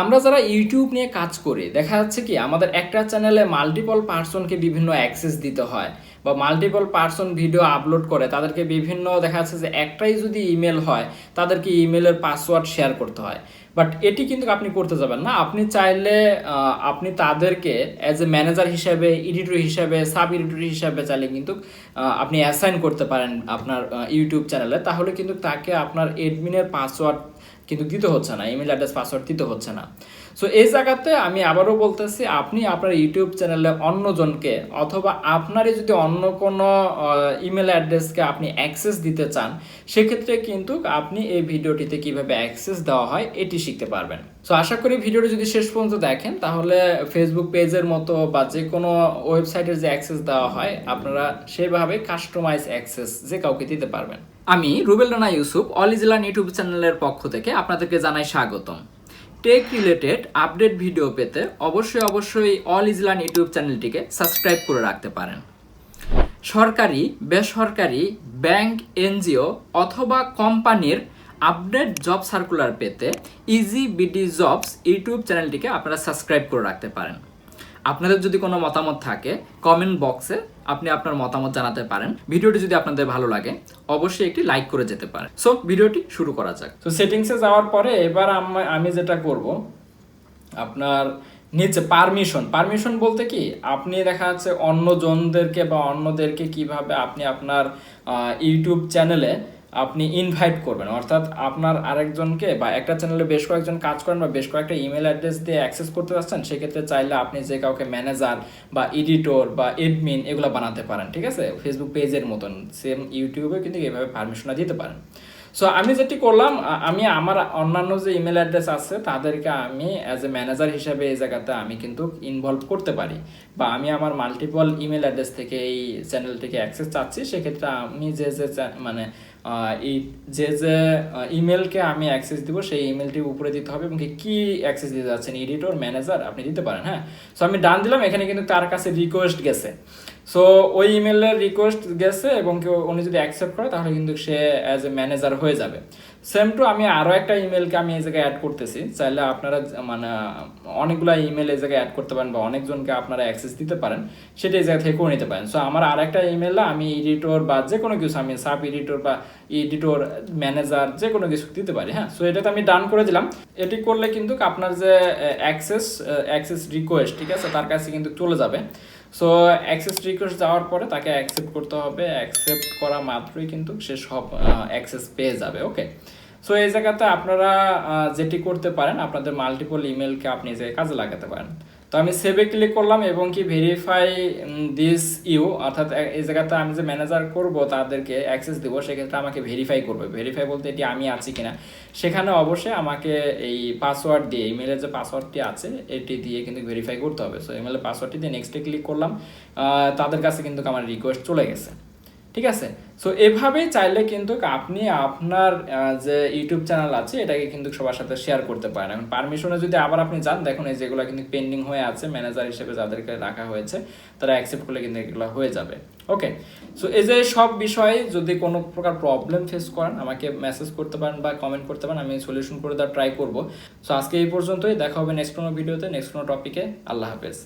আমরা যারা ইউটিউব নিয়ে কাজ করি, দেখা যাচ্ছে কি আমাদের একটা চ্যানেলে মাল্টিপল পার্সনকে বিভিন্ন অ্যাক্সেস দিতে হয় বা মাল্টিপল পার্সন ভিডিও আপলোড করে, তাদেরকে বিভিন্ন দেখা যাচ্ছে যে একটাই যদি ইমেল হয়, তাদেরকে ইমেলের পাসওয়ার্ড শেয়ার করতে হয়। বাট এটি কিন্তু আপনি করতে যাবেন না। আপনি চাইলে আপনি তাদেরকে অ্যাজ এ ম্যানেজার হিসাবে এডিটর হিসাবে সাব এডিটর হিসাবে চাইলে কিন্তু আপনি অ্যাসাইন করতে পারেন আপনার ইউটিউব চ্যানেলে তাহলে কিন্তু তাকে আপনার এডমিনের পাসওয়ার্ড কিন্তু দিতে হচ্ছে না ইমেল অ্যাড্রেস পাসওয়ার্ড দিতে হচ্ছে না। সো এই জায়গাতে আমি আবারও বলতেছি, আপনি আপনার ইউটিউব চ্যানেলে অন্যজনকে অথবা আপনারই যদি অন্য কোনো ইমেল অ্যাড্রেসকে আপনি অ্যাক্সেস দিতে চান, সেক্ষেত্রে কিন্তু আপনি এই ভিডিওটিতে কীভাবে অ্যাক্সেস দেওয়া হয়, এটি শিখতে পারবেন। সো আশা করি ভিডিওটি যদি শেষ পর্যন্ত দেখেন, তাহলে ফেসবুক পেজের মতো বা যে কোনো ওয়েবসাইটের যে অ্যাক্সেস দেওয়া হয়, আপনারা সেভাবে কাস্টমাইজ অ্যাক্সেস যে কাউকে দিতে পারবেন। আমি রুবেল রানা ইউসুফ অলিজিলান ইউটিউব চ্যানেলের পক্ষ থেকে আপনাদেরকে জানাই স্বাগতম। টেক রিলেটেড আপডেট ভিডিও পেতে অবশ্যই অবশ্যই অল ইজলান ইউটিউব চ্যানেলটিকে সাবস্ক্রাইব করে রাখতে পারেন। সরকারি, বেসরকারি, ব্যাংক, এনজিও অথবা কোম্পানির আপডেট জব সার্কুলার পেতে ইজি বিডি জবস ইউটিউব চ্যানেলটিকে আপনারা সাবস্ক্রাইব করে রাখতে পারেন। আপনাদের যদি কোনো মতামত থাকে কমেন্ট বক্সে আপনি আপনার মতামত জানাতে পারেন। ভিডিওটি যদি আপনাদের ভালো লাগে, অবশ্যই একটি লাইক করে যেতে পারেন। সো ভিডিওটি শুরু করা যাক। তো সেটিংসে যাওয়ার পরে এবার আম- যেটা করব, আপনার নিচে পারমিশন পারমিশন বলতে কি? আপনি দেখা যাচ্ছে অন্য জনদেরকে বা অন্যদেরকে কীভাবে আপনি আপনার ইউটিউব চ্যানেলে আপনি ইনভাইট করবেন। অর্থাৎ আপনার আরেকজনকে বা একটা চ্যানেলে বেশ কয়েকজন কাজ করেন বা বেশ কয়েকটা ইমেল অ্যাড্রেস দিয়ে অ্যাক্সেস করতে চাচ্ছেন সেক্ষেত্রে চাইলে আপনি যে কাউকে ম্যানেজার বা এডিটর বা এডমিন এগুলো বানাতে পারেন, ঠিক আছে? ফেসবুক পেজের মতন সেম ইউটিউবে কিন্তু এভাবে পারমিশনটা দিতে পারেন। সো আমি যেটি করলাম আমি আমার অন্যান্য যে ইমেল অ্যাড্রেস আছে, তাদেরকে আমি অ্যাজ এ ম্যানেজার হিসাবে এই জায়গাতে আমি কিন্তু ইনভলভ করতে পারি। বা আমি আমার মাল্টিপল ইমেল অ্যাড্রেস থেকে এই চ্যানেলটিকে অ্যাক্সেস চাচ্ছি, সেক্ষেত্রে আমি যে যে মানে এই যে যে ইমেলকে আমি অ্যাক্সেস দিব, সেই ইমেলটি উপরে দিতে হবে এবং কি অ্যাক্সেস দিতে যাচ্ছেন? এডিটর ম্যানেজার আপনি দিতে পারেন হ্যাঁ? সো আমি ডান দিলাম, এখানে কিন্তু তার কাছে রিকোয়েস্ট গেছে। সো ওই ইমেলের রিকোয়েস্ট গেছে এবং কেউ, উনি যদি অ্যাকসেপ্ট করে, তাহলে কিন্তু সে অ্যাজ এ ম্যানেজার হয়ে যাবে। সেম টু আমি আরও একটা ইমেলকে আমি এই জায়গায় অ্যাড করতেছি। চাইলে আপনারা মানে অনেকগুলো ইমেল এই জায়গায় অ্যাড করতে পারেন বা অনেকজনকে আপনারা অ্যাক্সেস দিতে পারেন, সেটা এই জায়গা থেকে করে নিতে পারেন। সো আমার আর একটা ইমেলে আমি এডিটর বা যে কোনো কিছু, আমি সাব এডিটর বা এডিটর ম্যানেজার যে কোনো কিছু দিতে পারি হ্যাঁ? সো এটাতে আমি ডান করে দিলাম। এটি করলে কিন্তু আপনার যে অ্যাক্সেস অ্যাক্সেস রিকোয়েস্ট ঠিক আছে? তার কাছে কিন্তু চলে যাবে। সো অ্যাক্সেস রিকোয়েস্ট যাওয়ার পরে তাকে অ্যাকসেপ্ট করতে হবে। অ্যাকসেপ্ট করা মাত্রই কিন্তু সে সব অ্যাক্সেস পেয়ে যাবে ওকে সো এই জায়গাতে আপনারা যেটি করতে পারেন, আপনাদের মাল্টিপল ইমেলকে আপনি যে কাজে লাগাতে পারেন। তো আমি সেভে ক্লিক করলাম এবং কি ভেরিফাই দিস ইউ অর্থাৎ এই জায়গাতে আমি যে ম্যানেজার করব, তাদেরকে অ্যাক্সেস দেবো, সেক্ষেত্রে আমাকে ভেরিফাই করবে। ভেরিফাই বলতে এটি আমি আছি কিনা। সেখানে অবশ্যই আমাকে এই পাসওয়ার্ড দিয়ে ইমেলের যে পাসওয়ার্ডটি আছে, এটি দিয়ে কিন্তু ভেরিফাই করতে হবে। সো ইমেলের পাসওয়ার্ডটি দিয়ে নেক্সটে ক্লিক করলাম। তাদের কাছে কিন্তু আমার রিকোয়েস্ট চলে গেছে। ঠিক আছে? সো এভাবেই চাইলে কিন্তু আপনি আপনার যে ইউটিউব চ্যানেল আছে, এটাকে কিন্তু সবার সাথে শেয়ার করতে পারেন। এখন পারমিশনে যদি আবার আপনি যান, দেখুন এই যেগুলো কিন্তু পেন্ডিং হয়ে আছে ম্যানেজার হিসেবে যাদেরকে রাখা হয়েছে, তারা অ্যাকসেপ্ট করলে কিন্তু এগুলো হয়ে যাবে। ওকে সো এই যে সব বিষয়ে যদি কোনো প্রকার প্রবলেম ফেস করেন, আমাকে মেসেজ করতে পারেন বা কমেন্ট করতে পারেন, আমি সলিউশন করে দেওয়ার ট্রাই করব। সো আজকে এই পর্যন্তই, দেখা হবে নেক্সট কোনো ভিডিওতে নেক্সট কোনো টপিকে আল্লাহ হাফেজ।